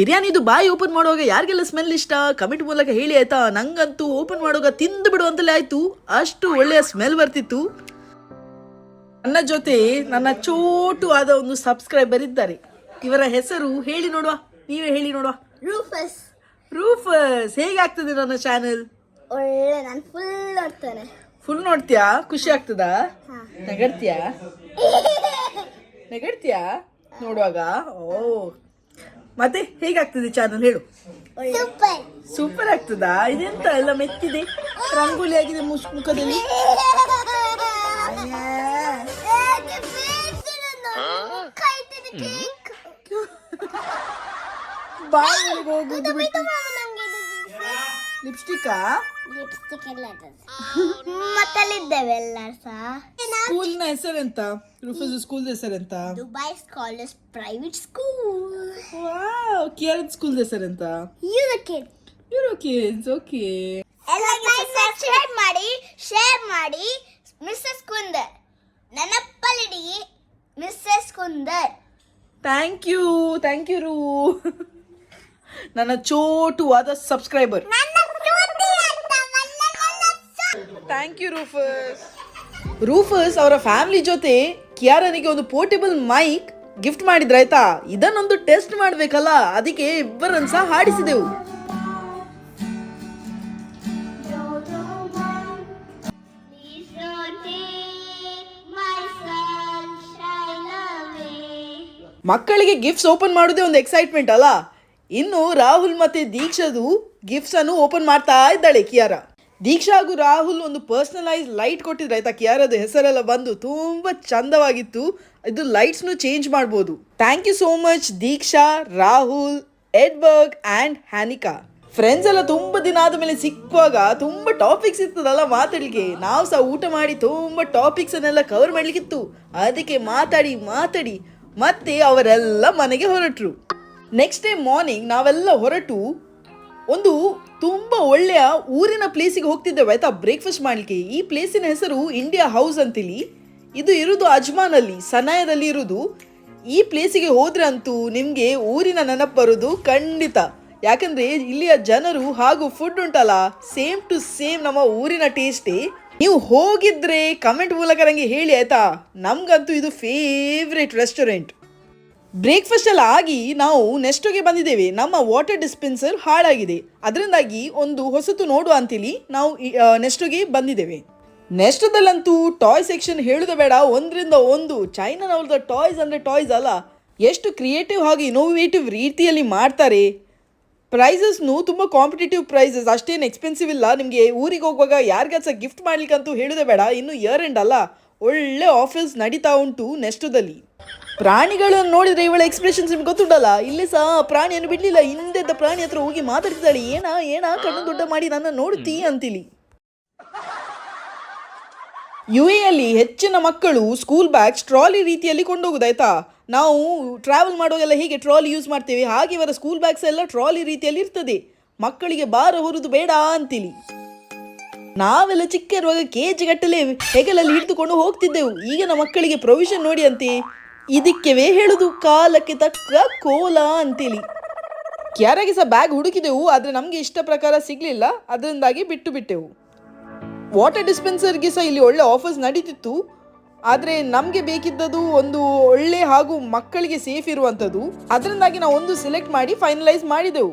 ಬಿರಿಯಾನಿದು ಬಾಯಿ ಓಪನ್ ಮಾಡುವಾಗ ಯಾರಿಗೆಲ್ಲ ಸ್ಮೆಲ್ ಇಷ್ಟ? ಕಮೆಂಟ್ ಮೂಲಕ ಹೇಳಿ ಆಯ್ತಾ? ನಂಗಂತೂ ಓಪನ್ ಮಾಡುವಾಗ ತಿಂದು ಬಿಡುವಂತಲೇ ಆಯ್ತು. ಅಷ್ಟು ಒಳ್ಳೆಯ ಸ್ಮೆಲ್ ಬರ್ತಿತ್ತು. ನನ್ನ ಜೊತೆ ನನ್ನ ಚೋಟು ಆದ ಒಂದು ಸಬ್ಸ್ಕ್ರೈಬರ್ ಇದ್ದಾರೆ. ಇವರ ಹೆಸರು ಹೇಳಿ ನೋಡುವ. ನೀವೇ ಹೇಳಿ ನೋಡುವ. ರೂಫಸ್. ರೂಫಸ್ ಹೇಗಾಗ್ತದೆ ನನ್ನ ಚಾನೆಲ್ ಒಳ್ಳೆ ನಾನು ಫುಲ್ ನೋಡ್ತೇನೆ. ಫುಲ್ ನೋಡ್ತೀಯಾ? ಖುಷಿ ಆಗ್ತದಾ? ನೆಗಡ್ತೀಯಾ? ನೆಗಡ್ತೀಯಾ? ನೋಡುವಾಗ? ಓ ಮತ್ತೆ ಹೇಗಾಗ್ತದೆ ಚಾನಲ್ ಹೇಳು. ಸೂಪರ್ ಆಗ್ತದಾ? ಇದೆಂತ ಎಲ್ಲ ಮೆತ್ತಿದೆ? ರಂಗೋಲಿ ಆಗಿದೆ ಮುಖದಲ್ಲಿ. ಬಾಯಿಗೆ ಹೋಗುದು ಲಿಪ್ಸ್ಟಿಕ್ಕಾ ಲಿಪ್ಸ್ಟಿಕ್ ಎಲ್ಲ ಮಕ್ಕಳಿದ್ದೇವೆ ಎಲ್ಲರೂ ಸಹ. ಸ್ಕೂಲ್ನ ಹೆಸರೆಂತ? Rufus school ಹೆಸರೆಂತ? Dubai scholars private school wow ಕಿಯರ್ school ಹೆಸರೆಂತ? ಯು ಕಿಡ್ ಯೂರೋ ಕಿಡ್ಸ್ ಓಕೆ ಎಲ್ಲರಿಗೆ ಸಬ್ಸ್ಕ್ರೈಬ್ ಮಾಡಿ ಶೇರ್ ಮಾಡಿ Mrs Kundar ನೆನಪಲ್ಲಿಡಿ Mrs Kundar thank you thank you ರೂ ನನ್ನ ಚೋಟುವಾದ subscriber thank you Rufus Rufus ಅವರ ಫ್ಯಾಮಿಲಿ ಜೊತೆ ಕಿಯಾರನಿಗೆ ಒಂದು ಪೋರ್ಟೇಬಲ್ ಮೈಕ್ ಗಿಫ್ಟ್ ಮಾಡಿದ್ರಾಯ್ತಾ ಇದನ್ನೊಂದು ಟೆಸ್ಟ್ ಮಾಡ್ಬೇಕಲ್ಲ? ಅದಕ್ಕೆ ಇಬ್ಬರನ್ನು ಸಹ ಹಾಡಿಸಿದೆವು. ಮಕ್ಕಳಿಗೆ ಗಿಫ್ಟ್ಸ್ ಓಪನ್ ಮಾಡೋದೇ ಒಂದು ಎಕ್ಸೈಟ್ಮೆಂಟ್ ಅಲ್ಲ? ಇನ್ನು ರಾಹುಲ್ ಮತ್ತೆ ದೀಕ್ಷದು ಗಿಫ್ಟ್ಸನ್ನು ಓಪನ್ ಮಾಡ್ತಾ ಇದ್ದಾಳೆ ಕಿಯಾರ. ದೀಕ್ಷಾ ಹಾಗೂ ರಾಹುಲ್ ಒಂದು ಪರ್ಸನಲೈಸ್ ಲೈಟ್ ಕೊಟ್ಟಿದ್ರೆ, ಆಯ್ತಾ? ಕಿಯಾರದ ಹೆಸರೆಲ್ಲ ಬಂದು ತುಂಬ ಚಂದವಾಗಿತ್ತು. ಇದು ಲೈಟ್ಸ್ನು ಚೇಂಜ್ ಮಾಡ್ಬೋದು. Thank you so much Deeksha, Rahul Edberg and ಹ್ಯಾನಿಕಾ friends ಎಲ್ಲ ತುಂಬ ದಿನ ಆದಮೇಲೆ ಸಿಕ್ಕುವಾಗ ತುಂಬ ಟಾಪಿಕ್ಸ್ ಇರ್ತದಲ್ಲ ಮಾತಾಡಲಿಕ್ಕೆ. ನಾವು ಸಹ ಊಟ ಮಾಡಿ ತುಂಬ ಟಾಪಿಕ್ಸ್ ಅನ್ನೆಲ್ಲ ಕವರ್ ಮಾಡಲಿಕ್ಕಿತ್ತು. ಅದಕ್ಕೆ ಮಾತಾಡಿ ಮಾತಾಡಿ. ಮತ್ತೆ ಅವರೆಲ್ಲ ಮನೆಗೆ ಹೊರಟರು. ನೆಕ್ಸ್ಟ್ ಡೇ ಮಾರ್ನಿಂಗ್ ನಾವೆಲ್ಲ ಹೊರಟು ಒಂದು ತುಂಬ ಒಳ್ಳೆಯ ಊರಿನ ಪ್ಲೇಸಿಗೆ ಹೋಗ್ತಿದ್ದೇವೆ. ಆಯ್ತಾ? ಬ್ರೇಕ್ಫಾಸ್ಟ್ ಮಾಡಲಿಕ್ಕೆ. ಈ ಪ್ಲೇಸಿನ ಹೆಸರು ಇಂಡಿಯಾ ಹೌಸ್ ಅಂತೇಳಿ ಇದು ಇರೋದು ಅಜ್ಮಾನಲ್ಲಿ, ಸನಾಯದಲ್ಲಿ ಇರುವುದು ಈ ಪ್ಲೇಸಿಗೆ ಹೋದ್ರೆ ಅಂತೂ ನಿಮಗೆ ಊರಿನ ನೆನಪು ಬರೋದು ಖಂಡಿತ. ಯಾಕಂದ್ರೆ ಇಲ್ಲಿಯ ಜನರು ಹಾಗೂ ಫುಡ್ ಉಂಟಲ್ಲ ಸೇಮ್ ಟು ಸೇಮ್ ನಮ್ಮ ಊರಿನ ಟೇಸ್ಟೇ ನೀವು ಹೋಗಿದ್ರೆ ಕಮೆಂಟ್ ಮೂಲಕ ನನಗೆ ಹೇಳಿ, ಆಯ್ತಾ? ನಮ್ಗಂತೂ ಇದು ಫೇವ್ರೆಟ್ ರೆಸ್ಟೋರೆಂಟ್ ಬ್ರೇಕ್ಫಾಸ್ಟ್ ಎಲ್ಲ ಆಗಿ ನಾವು ನೆಸ್ಟೋಗೆ ಬಂದಿದ್ದೇವೆ. ನಮ್ಮ ವಾಟರ್ ಡಿಸ್ಪೆನ್ಸರ್ ಹಾಳಾಗಿದೆ. ಅದರಿಂದಾಗಿ ಒಂದು ಹೊಸತು ನೋಡುವ ಅಂತೇಳಿ ನಾವು ನೆಸ್ಟೋಗೆ ಬಂದಿದ್ದೇವೆ. ನೆಸ್ಟೋದಲ್ಲಂತೂ ಟಾಯ್ ಸೆಕ್ಷನ್ ಹೇಳುದ ಬೇಡ. ಒಂದರಿಂದ ಒಂದು. ಚೈನಾನವ್ರದ ಟಾಯ್ಸ್ ಅಂದರೆ ಟಾಯ್ಸ್ ಅಲ್ಲ. ಎಷ್ಟು ಕ್ರಿಯೇಟಿವ್ ಹಾಗೂ ಇನೋವೇಟಿವ್ ರೀತಿಯಲ್ಲಿ ಮಾಡ್ತಾರೆ. ಪ್ರೈಸಸ್ನು ತುಂಬ ಕಾಂಪಿಟೇಟಿವ್ ಪ್ರೈಸಸ್ ಅಷ್ಟೇನು ಎಕ್ಸ್ಪೆನ್ಸಿವ್ ಇಲ್ಲ. ನಿಮಗೆ ಊರಿಗೆ ಹೋಗುವಾಗ ಯಾರಿಗಾಸ ಗಿಫ್ಟ್ ಮಾಡ್ಲಿಕ್ಕಂತೂ ಹೇಳುದೇ ಬೇಡ. ಇನ್ನು ಇಯರ್ ಎಂಡ್ ಅಲ್ಲ. ಒಳ್ಳೆ ಆಫೀಸ್ ನಡೀತಾ ಉಂಟು ನೆಸ್ಟೋದಲ್ಲಿ ಪ್ರಾಣಿಗಳನ್ನು ನೋಡಿದ್ರೆ ಇವಳ ಎಕ್ಸ್ಪ್ರೆಷನ್ಸ್ ನಿಮ್ಗೆ ಗೊತ್ತುಂಟಲ್ಲ? ಇಲ್ಲಿ ಸಹ ಪ್ರಾಣಿಯನ್ನು ಬಿಡ್ಲಿಲ್ಲ. ಹಿಂದೆದ್ದ ಪ್ರಾಣಿ ಹತ್ರ ಹೋಗಿ ಮಾತಾಡ್ತಿದ್ದಾಳೆ. ಏನ ಏನ ಕಣ್ಣು ದೊಡ್ಡ ಮಾಡಿ ನನ್ನ ನೋಡ್ತೀ ಅಂತಿಲಿ. ಯು ಎಲ್ಲಿ ಹೆಚ್ಚಿನ ಮಕ್ಕಳು ಸ್ಕೂಲ್ ಬ್ಯಾಗ್ಸ್ ಟ್ರಾಲಿ ರೀತಿಯಲ್ಲಿ ಕೊಂಡೋಗುದಾಯ್ತಾ? ನಾವು ಟ್ರಾವೆಲ್ ಮಾಡುವಾಗೆಲ್ಲ ಹೀಗೆ ಟ್ರಾಲಿ ಯೂಸ್ ಮಾಡ್ತೇವೆ. ಹಾಗೆ ಇವರ ಸ್ಕೂಲ್ ಬ್ಯಾಗ್ಸ್ ಎಲ್ಲ ಟ್ರಾಲಿ ರೀತಿಯಲ್ಲಿ ಇರ್ತದೆ. ಮಕ್ಕಳಿಗೆ ಭಾರ ಹೊರದು ಬೇಡ ಅಂತಿಲಿ. ನಾವೆಲ್ಲ ಚಿಕ್ಕ ಇರುವಾಗ ಕೆ ಜಿ ಗಟ್ಟಲೆ ಹೆಗಲಲ್ಲಿ ಹಿಡಿದುಕೊಂಡು ಹೋಗ್ತಿದ್ದೆವು. ಈಗಿನ ಮಕ್ಕಳಿಗೆ ಪ್ರೊವಿಷನ್ ನೋಡಿ ಅಂತೆ. ಇದಕ್ಕೇವೇ ಹೇಳುದು ಕಾಲಕ್ಕೆ ತಕ್ಕ ಕೋಲ ಅಂತೇಳಿ ಕ್ಯಾರಾಗಿ ಸಹ ಬ್ಯಾಗ್ ಹುಡುಕಿದೆವು, ಆದರೆ ನಮಗೆ ಇಷ್ಟ ಪ್ರಕಾರ ಸಿಗಲಿಲ್ಲ, ಅದರಿಂದಾಗಿ ಬಿಟ್ಟು ಬಿಟ್ಟೆವು. ವಾಟರ್ ಡಿಸ್ಪೆನ್ಸರ್ಗೆ ಸಹ ಇಲ್ಲಿ ಒಳ್ಳೆ ಆಫರ್ಸ್ ನಡೀತಿತ್ತು, ಆದರೆ ನಮಗೆ ಬೇಕಿದ್ದದು ಒಂದು ಒಳ್ಳೆ ಹಾಗೂ ಮಕ್ಕಳಿಗೆ ಸೇಫ್ ಇರುವಂಥದ್ದು ಅದರಿಂದಾಗಿ ನಾವು ಒಂದು ಸೆಲೆಕ್ಟ್ ಮಾಡಿ ಫೈನಲೈಸ್ ಮಾಡಿದೆವು.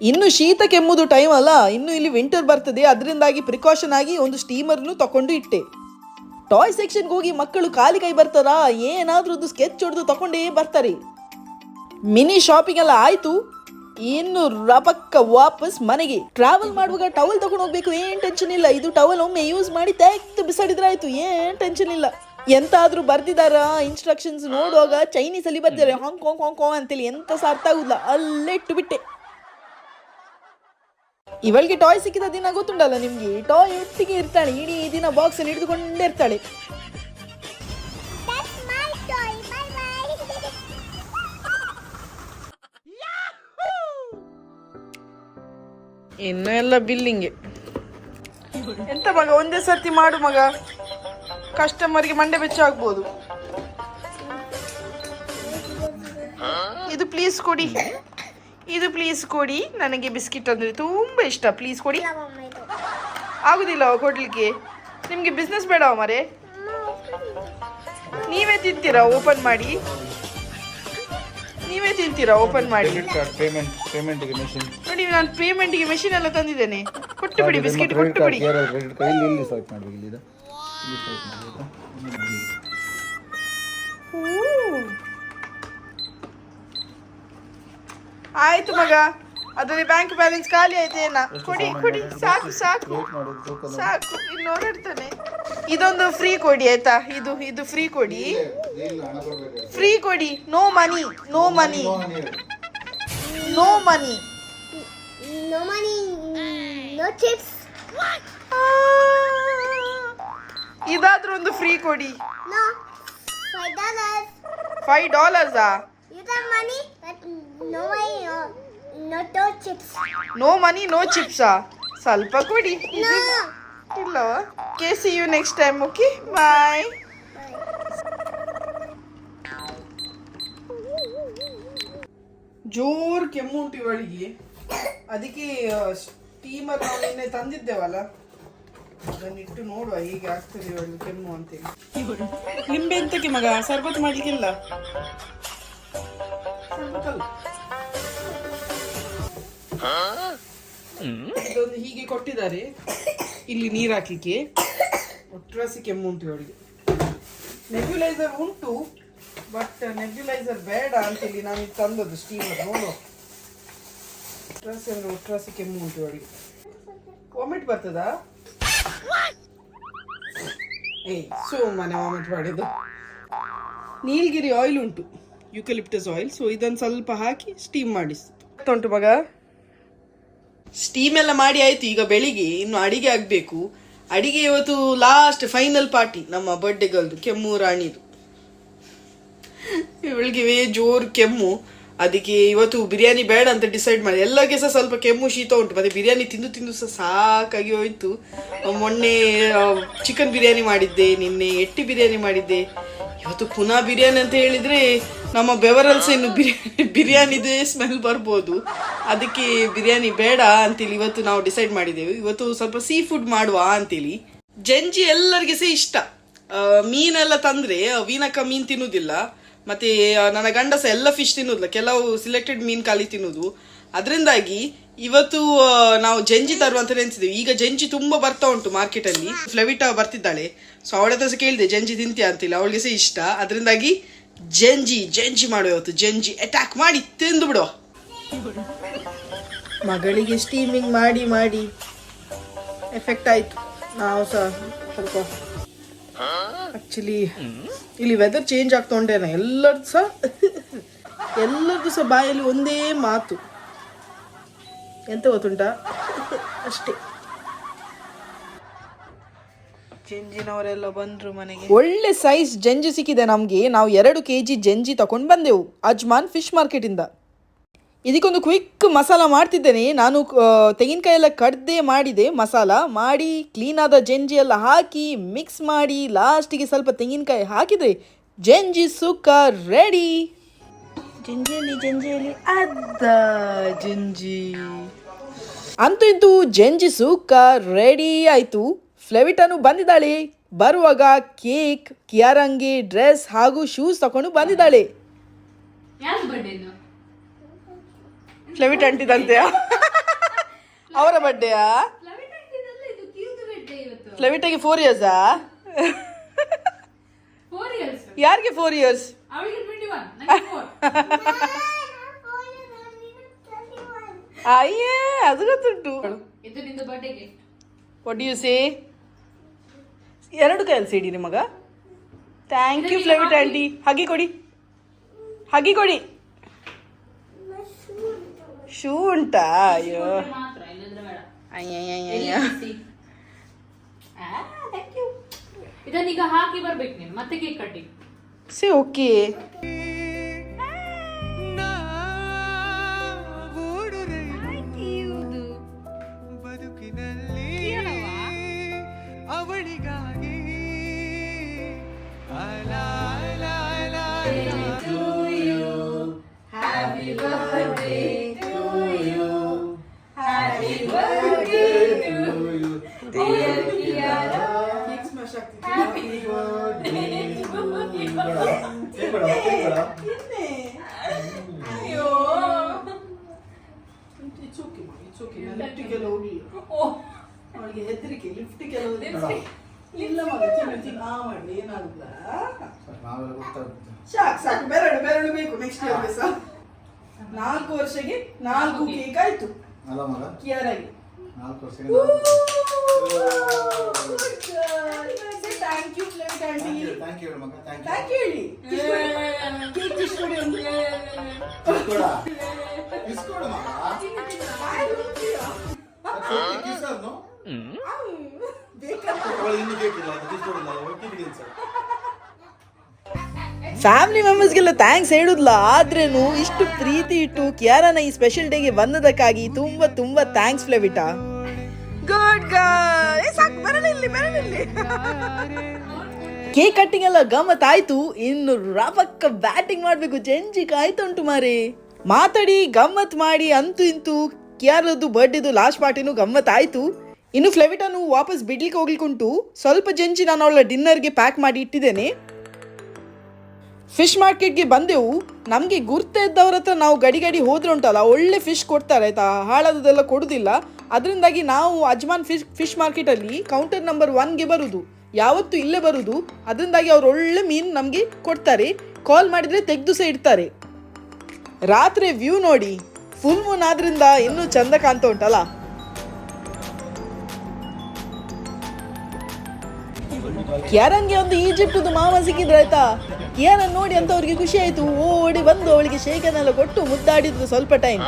ಇನ್ನು ಶೀತ ಕೆಮ್ಮುದು ಟೈಮ್ ಅಲ್ಲ, ಇನ್ನು ಇಲ್ಲಿ ವಿಂಟರ್ ಬರ್ತದೆ, ಅದರಿಂದಾಗಿ ಪ್ರಿಕಾಷನ್ ಆಗಿ ಒಂದು ಸ್ಟೀಮರ್ನು ತಕೊಂಡು ಇಟ್ಟೆ. ಟಾಯ್ ಸೆಕ್ಷನ್ಗೆ ಹೋಗಿ ಮಕ್ಕಳು ಖಾಲಿ ಕೈ ಬರ್ತಾರಾ? ಏನಾದ್ರೂ ಸ್ಕೆಚ್ ಹೊಡೆದು ತಗೊಂಡೇ ಬರ್ತಾರೆ. ಮಿನಿ ಶಾಪಿಂಗ್ ಎಲ್ಲ ಆಯ್ತು. ಇನ್ನು ರಪಕ್ಕ ವಾಪಸ್ ಮನೆಗೆ. ಟ್ರಾವೆಲ್ ಮಾಡುವಾಗ ಟವಲ್ ತಗೊಂಡು ಹೋಗ್ಬೇಕು, ಏನ್ ಟೆನ್ಷನ್ ಇಲ್ಲ. ಇದು ಟವಲ್ ಒಮ್ಮೆ ಯೂಸ್ ಮಾಡಿ ತೆಗೆದು ಬಿಸಾಡಿದ್ರೆ ಆಯ್ತು ಏನ್ ಟೆನ್ಷನ್ ಇಲ್ಲ. ಎಂತಾದ್ರೂ ಬರ್ದಿದಾರ? ಇನ್ಸ್ಟ್ರಕ್ಷನ್ಸ್ ನೋಡುವಾಗ ಚೈನೀಸ್ ಅಲ್ಲಿ ಬರ್ದಿದ್ದಾರೆ ಹಾಂಗ್ ಕಾಂಗ್ ಹಾಂಗ್ ಕಾಂಗ್ ಅಂತೇಳಿ ಎಂತ ಅರ್ಥ ಆಗುದಿಲ್ಲ. ಅಲ್ಲೇ ಇಟ್ಟು ಬಿಟ್ಟೆ. ಇವಳಿಗೆ ಟಾಯ್ ಸಿಕ್ಕಿದ ದಿನ ಗೊತ್ತುಂಟಲ್ಲ ನಿಮ್ಗೆ? ಟಾಯ್ ಒಟ್ಟಿಗೆ ಇರ್ತಾಳೆ ಇಡೀ ದಿನ ಬಾಕ್ಸ್ ಅಲ್ಲಿ ಹಿಡಿದುಕೊಂಡೇ ಇರ್ತಾಳೆ. ಇನ್ನು ಎಲ್ಲ ಬಿಲ್ಲಿಂಗೆ ಎಂತ ಮಗ ಒಂದೇ ಸರ್ತಿ ಮಾಡು ಮಗ. ಕಸ್ಟಮರ್ಗೆ ಮಂಡೆ ಬೆಚ್ಚ ಆಗ್ಬೋದು. ಇದು ಪ್ಲೀಸ್ ಕೊಡಿ. ಇದು ಪ್ಲೀಸ್ ಕೊಡಿ. ನನಗೆ ಬಿಸ್ಕಿಟ್ ಅಂದರೆ ತುಂಬ ಇಷ್ಟ. ಪ್ಲೀಸ್ ಕೊಡಿ. ಆಗುದಿಲ್ಲ ಕೊಡ್ಲಿಕ್ಕೆ. ನಿಮಗೆ ಬಿಸ್ನೆಸ್ ಬೇಡ ಮರೆ? ನೀವೇ ತಿಂತೀರಾ ಓಪನ್ ಮಾಡಿ? ನೀವೇ ತಿಂತೀರಾ ಓಪನ್ ಮಾಡಿ? ನೋಡಿ ನಾನು ಪೇಮೆಂಟ್ಗೆ ಮೆಷಿನ್ ಎಲ್ಲ ತಂದಿದ್ದೇನೆ. ಕೊಟ್ಟು ಬಿಡಿ ಬಿಸ್ಕಿಟ್ ಕೊಟ್ಟು ಬಿಡಿ. ಆಯ್ತು ಮಗ. ಅದರಲ್ಲಿ ಬ್ಯಾಂಕ್ ಬ್ಯಾಲೆನ್ಸ್ ಖಾಲಿ ಆಯ್ತು ಏನ? ಕೊಡಿ ಕೊಡಿ. ಸಾಕು ಸಾಕು. ಸಾಕು. ಇನ್ನು ಓಡಾಡ್ತಾನೆ ಇದೊಂದು ಫ್ರೀ ಕೊಡಿ ಆಯ್ತಾ? ಇದು ಇದು ಫ್ರೀ ಕೊಡಿ. ಫ್ರೀ ಕೊಡಿ. No money no money no money no money no chips ಇದಾದ್ರೂ ಒಂದು ಫ್ರೀ ಕೊಡಿ. No five dollars five no money no ಚಿಪ್ಸಾ ಸ್ವಲ್ಪ ಕೊಡಿ. ಇಲ್ಲವ K see you next time okay bye ಜೋರ್ ಕೆಮ್ಮು ಉಂಟು ಇವಳಿಗೆ. ಅದಕ್ಕೆ ಸ್ಟೀಮರ್ ನಾವು ನಿನ್ನೆ ತಂದಿದ್ದೇವಲ್ಲ? ಅದನ್ನಿಟ್ಟು ನೋಡುವ ಹೀಗೆ ಆಗ್ತದೆ ಇವಳು ಕೆಮ್ಮು ಅಂತೇಳಿ. ನಿಂಬೆ ಎಂತಕ್ಕೆ ಮಗ ಸರ್ಬತ್ ಮಾಡ್ಲಿಕ್ಕಿಲ್ಲ? ಇದೊಂದು ಹೀಗೆ ಕೊಟ್ಟಿದ್ದಾರೆ. ಇಲ್ಲಿ ನೀರು ಹಾಕ್ಲಿಕ್ಕೆ. ಒಟ್ರಾಸಿ ಕೆಮ್ಮು ಉಂಟು ಇವಳಿಗೆ ನೆಬ್ಯುಲೈಸರ್ ಉಂಟು ಬಟ್ ನೆಬ್ಯುಲೈಸರ್ ಬೇಡ ಅಂತೇಳಿ ನಾನು ಇದು ತಂದದ್ದು ಸ್ಟೀಮ್ ನೋಡು. ಒಟ್ರಾಸಿ ಅಂದ್ರೆ ಒಟ್ರಾಸಿ ಕೆಮ್ಮು ಉಂಟು ಇವಳಿಗೆ ವಾಮಿಟ್ ಬರ್ತದಾ? ಏ ಸುಮ್ಮನೆ ವಾಮಿಟ್ ಮಾಡಿದ್ದು. ನೀಲಗಿರಿ ಆಯಿಲ್ ಉಂಟು ಯುಕಲಿಪ್ಟಸ್ ಆಯಿಲ್ ಸೊ ಇದನ್ನು ಸ್ವಲ್ಪ ಹಾಕಿ ಸ್ಟೀಮ್ ಮಾಡಿಸ್ತು ಉಂಟು ಮಗ. ಸ್ಟೀಮ್ ಎಲ್ಲ ಮಾಡಿ ಆಯ್ತು, ಈಗ ಬೆಳಿಗ್ಗೆ ಇನ್ನು ಅಡಿಗೆ ಆಗ್ಬೇಕು. ಅಡಿಗೆ ಇವತ್ತು ಲಾಸ್ಟ್ ಫೈನಲ್ ಪಾರ್ಟಿ ನಮ್ಮ ಬರ್ಡೇಗಲ್ದು ಕೆಮ್ಮು ರಾಣಿದು. ಇವಳಿಗೆ ಜೋರು ಕೆಮ್ಮು. ಅದಕ್ಕೆ ಇವತ್ತು ಬಿರಿಯಾನಿ ಬೇಡ ಅಂತ ಡಿಸೈಡ್ ಮಾಡಿ. ಎಲ್ಲರಿಗೆ ಸಹ ಸ್ವಲ್ಪ ಕೆಮ್ಮು ಶೀತ ಉಂಟು. ಮತ್ತೆ ಬಿರಿಯಾನಿ ತಿಂದು ತಿಂದು ಸಹ ಸಾಕಾಗಿ ಹೋಯ್ತು. ಮೊನ್ನೆ ಚಿಕನ್ ಬಿರಿಯಾನಿ ಮಾಡಿದ್ದೆ, ನಿನ್ನೆ ಎಟ್ಟಿ ಬಿರಿಯಾನಿ ಮಾಡಿದ್ದೆ. ಇವತ್ತು ಪುನಾ ಬಿರಿಯಾನಿ ಅಂತ ಹೇಳಿದ್ರೆ ನಮ್ಮ ಬೆವರಲ್ಸ್ ಇನ್ನು ಬಿರಿಯಾನಿ ಬಿರಿಯಾನಿದೇ ಸ್ಮೆಲ್ ಬರ್ಬೋದು. ಅದಕ್ಕೆ ಬಿರಿಯಾನಿ ಬೇಡ ಅಂತೇಳಿ ಇವತ್ತು ನಾವು ಡಿಸೈಡ್ ಮಾಡಿದ್ದೇವೆ ಇವತ್ತು ಸ್ವಲ್ಪ ಸೀ ಫುಡ್ ಮಾಡುವ ಅಂತೇಳಿ ಜಂಜಿ ಎಲ್ಲರಿಗೆ ಸಹ ಇಷ್ಟ. ಮೀನೆಲ್ಲ ತಂದ್ರೆ ವೀನಕ್ಕ ಮೀನ್ ತಿನ್ನುದಿಲ್ಲ. ಮತ್ತೆ ನನ್ನ ಗಂಡ ಸಹ ಎಲ್ಲ ಫಿಶ್ ತಿನ್ನೋದಿಲ್ಲ. ಕೆಲವು ಸಿಲೆಕ್ಟೆಡ್ ಮೀನ್ ಖಾಲಿ ತಿನ್ನುವುದು ಅದರಿಂದಾಗಿ ಇವತ್ತು ನಾವು ಜಂಜಿ ತರುವ ಅಂತ ನೆನೆಸಿದ್ವಿ. ಈಗ ಜಂಜಿ ತುಂಬಾ ಬರ್ತಾ ಉಂಟು ಮಾರ್ಕೆಟ್ ಅಲ್ಲಿ ಫ್ಲೆವಿಟಾ ಬರ್ತಿದ್ದಾಳೆ. ಸೊ ಅವಳ ಹತ್ರ ಕೇಳಿದೆ, ಜಂಜಿ ತಿಂತೀಯ ಅಂತಿಲ್ಲ. ಅವಳಿಗೆ ಸಹ ಇಷ್ಟ. ಅದರಿಂದಾಗಿ ಜಂಜಿ ಜಂಜಿ ಮಾಡುವ ಇವತ್ತು. ಜಂಜಿ ಅಟ್ಯಾಕ್ ಮಾಡಿ ತಿಂದು ಬಿಡು. ಮಗಳಿಗೆ ಸ್ಟೀಮಿಂಗ್ ಮಾಡಿ ಮಾಡಿ. ಎಫೆಕ್ಟ್ ಆಯ್ತು. ನಾವು ಆಕ್ಚುಲಿ ಇಲ್ಲಿ ವೆದರ್ ಚೇಂಜ್ ಆಗ್ತಾ ಉಂಟೇನ, ಎಲ್ಲರದ್ದು ಸಹ ಎಲ್ಲರದ್ದು ಸಹ ಬಾಯಲ್ಲಿ ಒಂದೇ ಮಾತು. ಎಂತ ಗೊತ್ತುಂಟ? ಅಷ್ಟೇ. ಜಂಜಿನವರೆಲ್ಲ ಬಂದರು ಮನೆಗೆ. ಒಳ್ಳೆ ಸೈಜ್ ಜಂಜಿ ಸಿಕ್ಕಿದೆ ನಮಗೆ. ನಾವು ಎರಡು ಕೆ ಜಿ ಜಂಜಿ ತಗೊಂಡು ಬಂದೆವು ಅಜ್ಮಾನ್ ಫಿಶ್ ಮಾರ್ಕೆಟಿಂದ ಇದಕ್ಕೊಂದು ಕ್ವಿಕ್ ಮಸಾಲ ಮಾಡ್ತಿದ್ದೇನೆ. ನಾನು ತೆಂಗಿನಕಾಯಿ ಎಲ್ಲ ಕಡ್ದೆ ಮಾಡಿದೆ ಮಸಾಲ. ಮಾಡಿ ಕ್ಲೀನಾದ ಜಂಜಿ ಎಲ್ಲ ಹಾಕಿ ಮಿಕ್ಸ್ ಮಾಡಿ ಲಾಸ್ಟಿಗೆ ಸ್ವಲ್ಪ ತೆಂಗಿನಕಾಯಿ ಹಾಕಿದ್ರೆ ಜಂಜಿ ಸುಕ್ಕ ರೆಡಿ ಜಂಜಿಯಲ್ಲಿ ಜಂಜಿಯಲ್ಲಿ ಅದ್ದ ಜಂಜಿ. ಅಂತೂ ಇಂತೂ ಜಂಜಿ ಸುಕ್ಕ ರೆಡಿ ಆಯಿತು. ಫ್ಲೆವಿಟನು ಬಂದಿದ್ದಾಳೆ. ಬರುವಾಗ ಕೇಕ್ ಕಿಯಾರಂಗಿ ಡ್ರೆಸ್ ಹಾಗೂ ಶೂಸ್ ತಕೊಂಡು ಬಂದಿದ್ದಾಳೆ. ಫ್ಲೆವಿಟ್ ಅಂಟಿದಂತೆ ಅವರ ಬರ್ಡೇಯಾ ಫ್ಲೆವಿಟಿಗೆ ಫೋರ್ ಇಯರ್ಸಾ ಫೋರ್ ಇಯರ್ಸ್ ಯಾರಿಗೆ ಫೋರ್ ಇಯರ್ಸ್ ಅವಳಿಗೆ ಟ್ವೆಂಟಿ ಒನ್ ನನಗೆ ಫೋರ್ ಅಯ್ಯೇ ಅದು ಗೊತ್ತುಂಟು ಇದು ನಿಂದು birthday gift what you say ಎರಡು ಕೈಯಲ್ಲಿ ಸಿಡಿರಿ ಮಗ. ಥ್ಯಾಂಕ್ ಯು ಫ್ಲೆವಿಟ್ ಆಂಟಿ ಹಗಿ ಕೊಡಿ. ಹಗಿ ಕೊಡಿ. ಶೂ ಉಂಟಾ? ಅಯ್ಯೋ. ಮಾತ್ರ ಇಲ್ಲಂದ್ರೆ ಬೇಡ. ಅಯ್ಯಯ್ಯಯ್ಯ ಥ್ಯಾಂಕ್ ಯು ಇದನ್ನೀಗ ಹಾಕಿ ಬರ್ಬೇಕು ನೀನು. ಮತ್ತೆ ಕೇಕ್ ಕಟ್ಟಿಂಗ್ ಸಿ ಓಕೆ ಬದುಕಿನಲ್ಲಿ ಅವಳಿಗಾಗಿ ಅಲಾ ಅಲಾ ಅಲಾ happy birthday to cake smash ಆಗ್ತಿತ್ತು ಅಯ್ಯೋ ಇಟ್ಸ್ ಓಕೆ ಇಟ್ಸ್ ಓಕೆ ಲಿಫ್ಟಿಗೆಲ್ಲ ಹೋಗ್ಲಿಲ್ಲ ಅವಳಿಗೆ ಹೆದರಿಕೆ ಲಿಫ್ಟಿಗೆಲ್ಲ ಹೋಗ್ಲಿಲ್ಲ ಇಲ್ಲ ಮಗ ತಿನ್ನು ತಿನ್ನು. ಆ ಮಾಡಿ ಏನಾಗುಲ್ಲ ನಾವೆಲ್ಲ ಗೊತ್ತಾಗುತ್ತೆ. ಸಾಕು ಸಾಕು ಬೆರಳು ಬೆರಳು ಬೇಕು ನೆಕ್ಸ್ಟ್ ಇಯರ್ಗೆ ಸಹ ನಾಲ್ಕು ವರ್ಷಗೆ ನಾಲ್ಕು ಕೇಕ್ ಆಯ್ತು. ಅಲ್ಲ ಮಗ ಕ್ಲಿಯರಾಗಿ ನಾಲ್ಕು ವರ್ಷ ಥ್ಯಾಂಕ್ ಯು ಫ್ಲೇಟ್ ಆಂಟಿ ಥ್ಯಾಂಕ್ ಯು ಮಗ ಥ್ಯಾಂಕ್ ಥ್ಯಾಂಕ್ ಯು ಹೇಳಿ. ಕೇಕ್ ಇಸ್ಕೊಡಿ ಒಂದು ಯು ಇಸ್ಕೊಡ ಮಗ. ಕಿಸನ್ನು ಬೇಕಾದ್ರೆ ಅವಳು ಫ್ಯಾಮಿಲಿ ಮೆಂಬರ್ಸ್ಗೆಲ್ಲ ಥ್ಯಾಂಕ್ಸ್ ಹೇಳುದಿಲ್ಲ ಆದ್ರೇನು ಇಷ್ಟು ಪ್ರೀತಿ ಇಟ್ಟು ಕಿಯಾರನ ಈ ಸ್ಪೆಷಲ್ ಡೇಗೆ ಬಂದದಕ್ಕಾಗಿ ತುಂಬಾ ತುಂಬಾ ಥ್ಯಾಂಕ್ಸ್ ಫ್ಲೆವಿಟ ಗುಡ್ ಸಾಕು ಬರಲಿಲ್ಲಿ ಬರಲಿಲ್ಲಿ ಕೇಕ್ ಕಟ್ಟಿಂಗ್ ಎಲ್ಲ ಗಮ್ಮತ್ ಆಯ್ತು ಇನ್ನು ರಾಪಕ್ಕ ಬ್ಯಾಟಿಂಗ್ ಮಾಡ್ಬೇಕು ಜಂಜಿ ಕಾಯ್ತುಂಟು ಮಾರಿ. ಮಾತಾಡಿ ಗಮ್ಮತ್ ಮಾಡಿ ಅಂತೂ ಇಂತೂ ಕ್ಯಾರದ್ದು ಬರ್ಡೇದು ಲಾಸ್ಟ್ ಪಾರ್ಟಿನೂ ಗಮ್ಮತ್ ಆಯ್ತು ಇನ್ನು ಫ್ಲೆವಿಟಾನು ವಾಪಸ್ ಬಿಡ್ಲಿಕ್ಕೆ ಹೋಗ್ಲಿಕ್ಕುಂಟು. ಸ್ವಲ್ಪ ಜಂಜಿ ನಾನು ಅವಳ ಡಿನ್ನರ್ಗೆ ಪ್ಯಾಕ್ ಮಾಡಿ ಇಟ್ಟಿದ್ದೇನೆ. ಫಿಶ್ ಮಾರ್ಕೆಟ್ಗೆ ಬಂದೆವು. ನಮಗೆ ಗುರ್ತ ಇದ್ದವ್ರ ಹತ್ರ ನಾವು ಗಡಿ ಗಡಿ ಹೋದ್ರೆ ಉಂಟಲ್ಲ, ಒಳ್ಳೆ ಫಿಶ್ ಕೊಡ್ತಾರೆ ಆಯ್ತಾ? ಹಾಳಾದದೆಲ್ಲ ಕೊಡುದಿಲ್ಲ. ಅದರಿಂದಾಗಿ ನಾವು ಅಜ್ಮಾನ್ ಫಿಶ್ ಫಿಶ್ ಮಾರ್ಕೆಟಲ್ಲಿ ಕೌಂಟರ್ ನಂಬರ್ ಒನ್ಗೆ ಬರುದು. ಯಾವತ್ತೂ ಇಲ್ಲೇ ಬರುದು. ಅದರಿಂದಾಗಿ ಅವ್ರು ಒಳ್ಳೆ ಮೀನು ನಮಗೆ ಕೊಡ್ತಾರೆ. ಕಾಲ್ ಮಾಡಿದ್ರೆ ತೆಗೆದು ಸಹ ಇಡ್ತಾರೆ. ರಾತ್ರಿ ವ್ಯೂ ನೋಡಿ. ಫುಲ್ ಮೂನ್ ಆದ್ರಿಂದ ಇನ್ನೂ ಚಂದ ಕಾಣ್ತಾ ಉಂಟಲ್ಲ? ಕ್ಯಾರನ್ಗೆ ಒಂದು ಈಜಿಪ್ಟದು ಮಾವ ಸಿಕ್ಕಿದ್ರೆ ಆಯ್ತಾ? ಕ್ಯಾರನ್ ನೋಡಿ ಅಂತ ಅವ್ರಿಗೆ ಖುಷಿ ಆಯ್ತು. ಓಡಿ ಬಂದು ಅವಳಿಗೆ ಶೇಖನೆಲ್ಲ ಕೊಟ್ಟು ಮುದ್ದಾಡಿದ್ರು ಸ್ವಲ್ಪ ಟೈಮ್.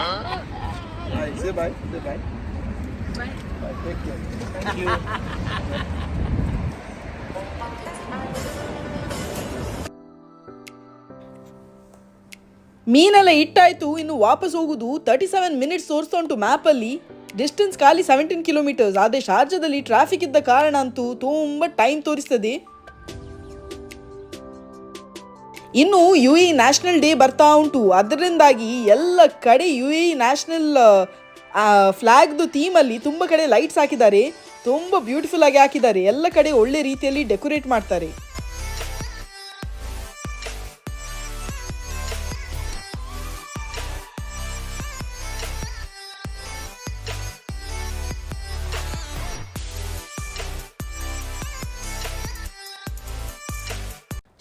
ಮೀನೆಲ್ಲ ಇಟ್ಟಾಯ್ತು ಇನ್ನು ವಾಪಸ್ ಹೋಗುದು ತರ್ಟಿ ಸೆವೆನ್ ಮಿನಿಟ್ಸ್ ತೋರಿಸ್ತಾ ಉಂಟು ಮ್ಯಾಪಲ್ಲಿ ಡಿಸ್ಟೆನ್ಸ್ ಖಾಲಿ ಸೆವೆಂಟೀನ್ ಕಿಲೋಮೀಟರ್ಸ್ ಆದರೆ ಶಾರ್ಜಾದಲ್ಲಿ ಟ್ರಾಫಿಕ್ ಇದ್ದ ಕಾರಣ ಅಂತೂ ತುಂಬ ಟೈಮ್ ತೋರಿಸ್ತದೆ. ಇನ್ನು ಯು ಇ ನ್ಯಾಷನಲ್ ಡೇ ಬರ್ತಾ ಉಂಟು. ಅದರಿಂದಾಗಿ ಎಲ್ಲ ಕಡೆ ಯು ಎ ನ್ಯಾಷನಲ್ ಫ್ಲ್ಯಾಗ್ದು ಥೀಮಲ್ಲಿ ತುಂಬ ಕಡೆ ಲೈಟ್ಸ್ ಹಾಕಿದ್ದಾರೆ. ತುಂಬ ಬ್ಯೂಟಿಫುಲ್ ಆಗಿ ಹಾಕಿದ್ದಾರೆ. ಎಲ್ಲ ಕಡೆ ಒಳ್ಳೆ ರೀತಿಯಲ್ಲಿ ಡೆಕೋರೇಟ್ ಮಾಡ್ತಾರೆ.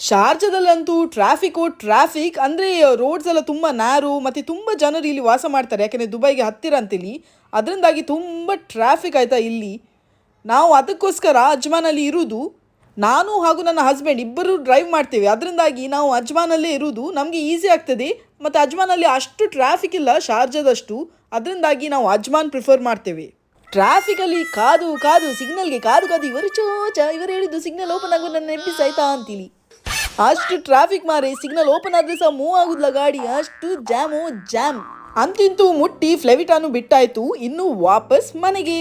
ಶಾರ್ಜಾದಲ್ಲಂತೂ ಟ್ರಾಫಿಕ್ ಟ್ರಾಫಿಕ್ ಅಂದರೆ ರೋಡ್ಸ್ ಎಲ್ಲ ತುಂಬ ನ್ಯಾರು ಮತ್ತು ತುಂಬ ಜನರು ಇಲ್ಲಿ ವಾಸ ಮಾಡ್ತಾರೆ. ಯಾಕೆಂದರೆ ದುಬೈಗೆ ಹತ್ತಿರ ಅಂತೇಳಿ ಅದರಿಂದಾಗಿ ತುಂಬ ಟ್ರಾಫಿಕ್ ಆಯಿತಾ ಇಲ್ಲಿ. ನಾವು ಅದಕ್ಕೋಸ್ಕರ ಅಜ್ಮಾನಲ್ಲಿ ಇರುವುದು ನಾನು ಹಾಗೂ ನನ್ನ ಹಸ್ಬೆಂಡ್ ಇಬ್ಬರು ಡ್ರೈವ್ ಮಾಡ್ತೇವೆ. ಅದರಿಂದಾಗಿ ನಾವು ಅಜ್ಮಾನಲ್ಲೇ ಇರುವುದು ನಮಗೆ ಈಸಿ ಆಗ್ತದೆ. ಮತ್ತು ಅಜ್ಮಾನಲ್ಲಿ ಅಷ್ಟು ಟ್ರಾಫಿಕ್ ಇಲ್ಲ, ಶಾರ್ಜಾದಷ್ಟು. ಅದರಿಂದಾಗಿ ನಾವು ಅಜ್ಮಾನ್ ಪ್ರಿಫರ್ ಮಾಡ್ತೇವೆ. ಟ್ರಾಫಿಕಲ್ಲಿ ಕಾದು ಕಾದು ಸಿಗ್ನಲ್ಗೆ ಕಾದು ಕಾದು, ಇವರು ಚೋಚ, ಇವರು ಹೇಳಿದ್ದು ಸಿಗ್ನಲ್ ಓಪನ್ ಆಗೋ ನನ್ನ ಎಬ್ಬಿಸಾಯ್ತಾ ಅಂತೀಲಿ ಅಷ್ಟು ಟ್ರಾಫಿಕ್ ಮಾರಿ ಸಿಗ್ನಲ್ ಓಪನ್ ಆದ್ರೆ ಸಹ ಮೂವ್ ಆಗುದಿಲ್ಲ ಗಾಡಿ. ಅಷ್ಟು ಜಾಮು ಜಾಮ್ ಅಂತಿಂತೂ ಮುಟ್ಟಿ ಫ್ಲೆವಿಟಾನು ಬಿಟ್ಟಾಯ್ತು, ಇನ್ನು ವಾಪಸ್ ಮನೆಗೆ.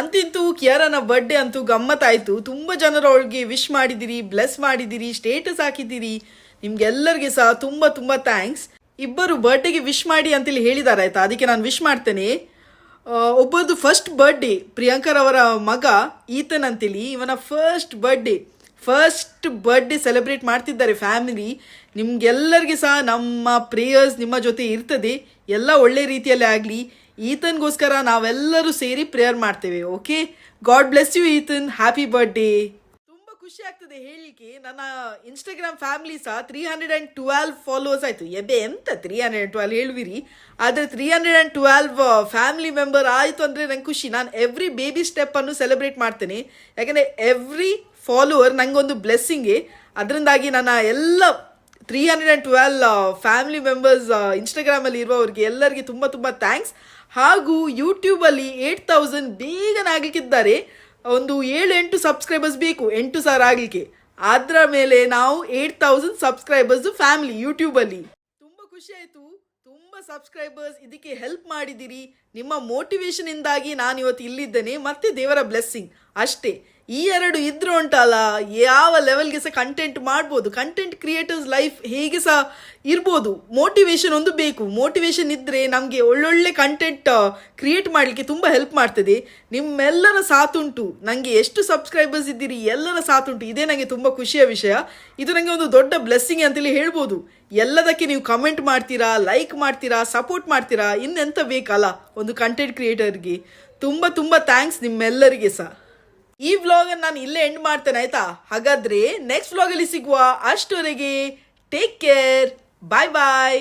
ಅಂತಿಂತೂ ಕಿಯಾರನ ಬರ್ಡೇ ಅಂತೂ ಗಮ್ಮತ್ತಾಯ್ತು. ತುಂಬ ಜನರು ಅವಳಿಗೆ ವಿಶ್ ಮಾಡಿದಿರಿ ಬ್ಲೆಸ್ ಮಾಡಿದಿರಿ ಸ್ಟೇಟಸ್ ಹಾಕಿದ್ದೀರಿ ನಿಮ್ಗೆಲ್ಲರಿಗೆ ಸಹ ತುಂಬ ತುಂಬ ಥ್ಯಾಂಕ್ಸ್ ಇಬ್ಬರು ಬರ್ಡೇಗೆ ವಿಶ್ ಮಾಡಿ ಅಂತೇಳಿ ಹೇಳಿದ್ದಾರೆ ಆಯ್ತಾ? ಅದಕ್ಕೆ ನಾನು ವಿಶ್ ಮಾಡ್ತೇನೆ. ಒಬ್ಬರದು ಫಸ್ಟ್ ಬರ್ಡೇ ಪ್ರಿಯಾಂಕರ್ ಅವರ ಮಗ ಈತನ್ ಅಂತೇಳಿ, ಇವನ first birthday first birthday celebrate ಮಾಡ್ತಿದ್ದಾರೆ ಫ್ಯಾಮಿಲಿ ನಿಮ್ಗೆಲ್ಲರಿಗೆ ಸಹ ನಮ್ಮ ಪ್ರೇಯರ್ಸ್ ನಿಮ್ಮ ಜೊತೆ ಇರ್ತದೆ. ಎಲ್ಲ ಒಳ್ಳೆ ರೀತಿಯಲ್ಲಿ ಆಗಲಿ. ಈತನ್ಗೋಸ್ಕರ ನಾವೆಲ್ಲರೂ ಸೇರಿ ಪ್ರೇಯರ್ ಮಾಡ್ತೇವೆ okay God bless you Ethan. Happy birthday ತುಂಬ ಖುಷಿ ಆಗ್ತದೆ ಹೇಳಲಿಕ್ಕೆ. ನನ್ನ ಇನ್ಸ್ಟಾಗ್ರಾಮ್ ಫ್ಯಾಮಿಲಿ ಸಹ three hundred and twelve followers ಆಯಿತು. ಎಬೆ, ಎಂತ ತ್ರೀ ಹಂಡ್ರೆಡ್ ಆ್ಯಂಡ್ ಟ್ವೆಲ್ ಹೇಳುವಿರಿ. ಆದರೆ three hundred and twelve family member ಆಯಿತು ಅಂದರೆ ನಂಗೆ ಖುಷಿ. ನಾನು ಎವ್ರಿ ಬೇಬಿ ಸ್ಟೆಪ್ಪನ್ನು ಸೆಲೆಬ್ರೇಟ್ ಮಾಡ್ತೇನೆ. ಯಾಕೆಂದರೆ ಎವ್ರಿ ಫಾಲೋವರ್ ನನಗೊಂದು ಬ್ಲೆಸ್ಸಿಂಗೇ ಅದರಿಂದಾಗಿ ನನ್ನ ಎಲ್ಲ three hundred and twelve family members ಇನ್ಸ್ಟಾಗ್ರಾಮಲ್ಲಿ ಇರುವವರಿಗೆ ಎಲ್ಲರಿಗೆ ತುಂಬ ತುಂಬ ಥ್ಯಾಂಕ್ಸ್ ಹಾಗೂ ಯೂಟ್ಯೂಬಲ್ಲಿ ಏಯ್ಟ್ ತೌಸಂಡ್ ಬೇಗನೆ ಆಗಲಿಕ್ಕಿದ್ದಾರೆ. ಒಂದು ಏಳು ಎಂಟು ಸಬ್ಸ್ಕ್ರೈಬರ್ಸ್ ಬೇಕು, ಎಂಟು ಸಾವಿರ ಆಗಲಿಕ್ಕೆ. ಅದರ ಮೇಲೆ ನಾವು ಏಯ್ಟ್ ತೌಸಂಡ್ ಸಬ್ಸ್ಕ್ರೈಬರ್ಸ್ ಫ್ಯಾಮಿಲಿ ಯೂಟ್ಯೂಬಲ್ಲಿ ತುಂಬ ಖುಷಿ ಆಯಿತು. ತುಂಬ ಸಬ್ಸ್ಕ್ರೈಬರ್ಸ್ ಇದಕ್ಕೆ ಹೆಲ್ಪ್ ಮಾಡಿದ್ದೀರಿ. ನಿಮ್ಮ ಮೋಟಿವೇಶನಿಂದಾಗಿ ನಾನು ಇವತ್ತು ಇಲ್ಲಿದ್ದೇನೆ. ಮತ್ತೆ ದೇವರ ಬ್ಲೆಸ್ಸಿಂಗ್ ಅಷ್ಟೇ. ಈ ಎರಡು ಇದ್ರು ಉಂಟಲ್ಲ, ಯಾವ ಲೆವೆಲ್ಗೆ ಸಹ ಕಂಟೆಂಟ್ ಮಾಡ್ಬೋದು. ಕಂಟೆಂಟ್ ಕ್ರಿಯೇಟರ್ಸ್ ಲೈಫ್ ಹೇಗೆ ಸಹ ಇರ್ಬೋದು. ಮೋಟಿವೇಶನ್ ಒಂದು ಬೇಕು. ಮೋಟಿವೇಶನ್ ಇದ್ದರೆ ನಮಗೆ ಒಳ್ಳೊಳ್ಳೆ ಕಂಟೆಂಟ್ ಕ್ರಿಯೇಟ್ ಮಾಡಲಿಕ್ಕೆ ತುಂಬ ಹೆಲ್ಪ್ ಮಾಡ್ತದೆ. ನಿಮ್ಮೆಲ್ಲರ ಸಾತುಂಟು ನನಗೆ ಎಷ್ಟು ಸಬ್ಸ್ಕ್ರೈಬರ್ಸ್ ಇದ್ದೀರಿ, ಎಲ್ಲರ ಸಾತುಂಟು ಇದೇ ನನಗೆ ತುಂಬ ಖುಷಿಯ ವಿಷಯ. ಇದು ನನಗೆ ಒಂದು ದೊಡ್ಡ ಬ್ಲೆಸ್ಸಿಂಗ್ ಅಂತೇಳಿ ಹೇಳ್ಬೋದು. ಎಲ್ಲದಕ್ಕೆ ನೀವು ಕಮೆಂಟ್ ಮಾಡ್ತೀರಾ ಲೈಕ್ ಮಾಡ್ತೀರಾ ಸಪೋರ್ಟ್ ಮಾಡ್ತೀರಾ ಇನ್ನೆಂಥ ಬೇಕಲ್ಲ ಒಂದು ಕಂಟೆಂಟ್ ಕ್ರಿಯೇಟರ್ಗೆ ತುಂಬ ತುಂಬ ಥ್ಯಾಂಕ್ಸ್ ನಿಮ್ಮೆಲ್ಲರಿಗೆ ಸಹ. ಈ ವ್ಲಾಗ್ ನಾನು ಇಲ್ಲೇ ಎಂಡ್ ಮಾಡ್ತೇನೆ, ಆಯ್ತಾ? ಹಾಗಾದ್ರೆ ನೆಕ್ಸ್ಟ್ ವ್ಲಾಗ್ ಅಲ್ಲಿ ಸಿಗುವ ಅಷ್ಟವರೆಗೆ ಟೇಕ್ ಕೇರ್ ಬಾಯ್ ಬಾಯ್